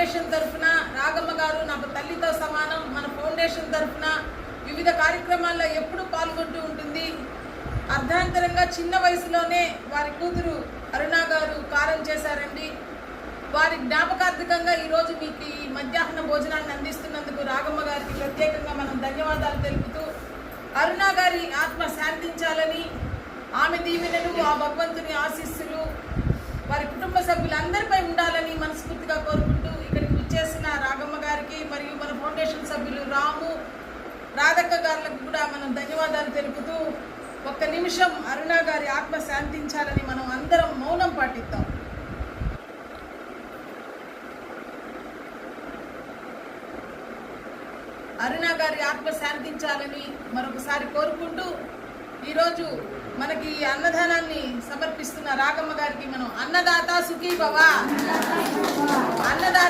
Foundation తరఫున రాగమ్మ గారు నాకు తల్లితో సమానం. మన ఫౌండేషన్ తరఫున వివిధ కార్యక్రమాల్లో ఎప్పుడు పాల్గొంటూ ఉంటుంది. అర్ధాంతరంగా చిన్న వయసులోనే వారి కూతురు అరుణ గారు కారం చేశారండి. వారి జ్ఞాపకార్థకంగా ఈరోజు మీకు ఈ మధ్యాహ్న భోజనాన్ని అందిస్తున్నందుకు రాగమ్మ గారికి ప్రత్యేకంగా మనం ధన్యవాదాలు తెలుపుతూ అరుణ గారి ఆత్మ శాంతించాలని ఆమె దీవెనలు ఆ భగవంతుని ఆశీస్సులు వారి కుటుంబ సభ్యులందరిపై ఉండాలని మనస్ఫూర్తిగా కోరుకుంటూ ఇక్కడికి విచ్చేసిన రాగమ్మ గారికి మరియు మన ఫౌండేషన్ సభ్యులు రాము రాధక్క గారులకు కూడా మనం ధన్యవాదాలు తెలుపుతూ ఒక్క నిమిషం అరుణ గారి ఆత్మ శాంతించాలని మనం అందరం మౌనం పాటిద్దాం. అరుణ గారి ఆత్మ శాంతించాలని మరొకసారి కోరుకుంటూ ఈరోజు మనకి ఈ అన్నదానాన్ని సమర్పిస్తున్న రాగమ్మ గారికి మనం అన్నదాత సుఖీభవ. అన్నదాత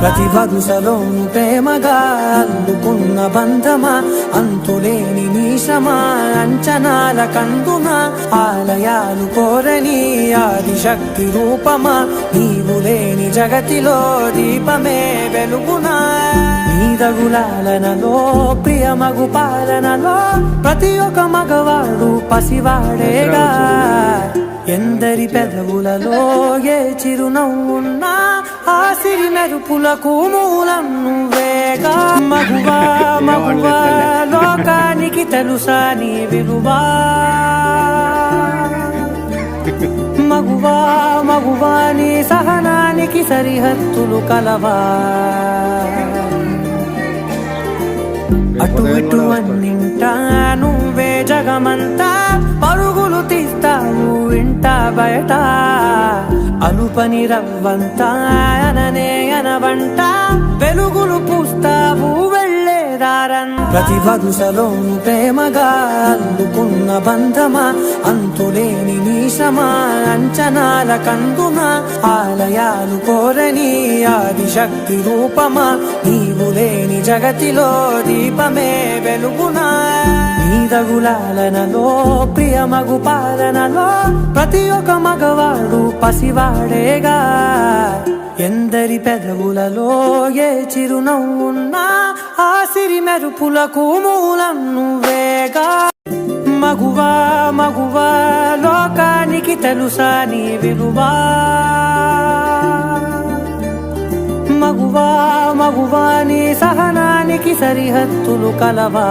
ప్రతి వరుసలోను ప్రేమగా అల్లుకున్న బంధమా అంతులేని నీశమా అంచనాల కందున ఆలయాలు కోరని ఆదిశక్తి రూపమా నీవు లేని జగతిలో దీపమే వెలుగునా. నీదగులాలనలో ప్రియమగు పాలనలో ప్రతి ఒక్క మగవాడు పసివాడేగా. ఎందరి పెదవులలో ఏ చిరునవ్వున్నా ఆసిరి సిరి మెరుపులకు మూలం నువ్వేగా మగువా మగువా లోకానికి తెలుసా నీ విలువా. మగువా మగువా నీ సహనానికి సరిహద్దులు కలవా. అటు ఇటు అన్నింటా నువ్వే జగమంతా. పరుగులు తీస్తావు ఇంట బయట. అలుపని రవ్వంతా అననే అనవంట. వెలుగులు పూస్తావు వెళ్ళేదారన్ ప్రతి వరుసలోను ప్రేమగా అందుకున్న బంధమా? అంతులేని నీశమా అంచనాల కందున? ఆలయాలు కోరని ఆదిశక్తి రూపమా? నీవు లేని జగతిలో దీపమే వెలుగునా? నీదగులాలనలో ప్రియమగు పాలనలో ప్రతి ఒక్క మగవాడు పసివాడేగా. ఎందరి పెదవులలో ఏ చిరునవ్వున్నా ఆ సిరి మెరుపులకు మూలం నువ్వేగా మగువా మగువా లోకానికి తెలుసా నీ విలువా? మగువా మగువా నీ సహనానికి సరిహద్దులు కలవా?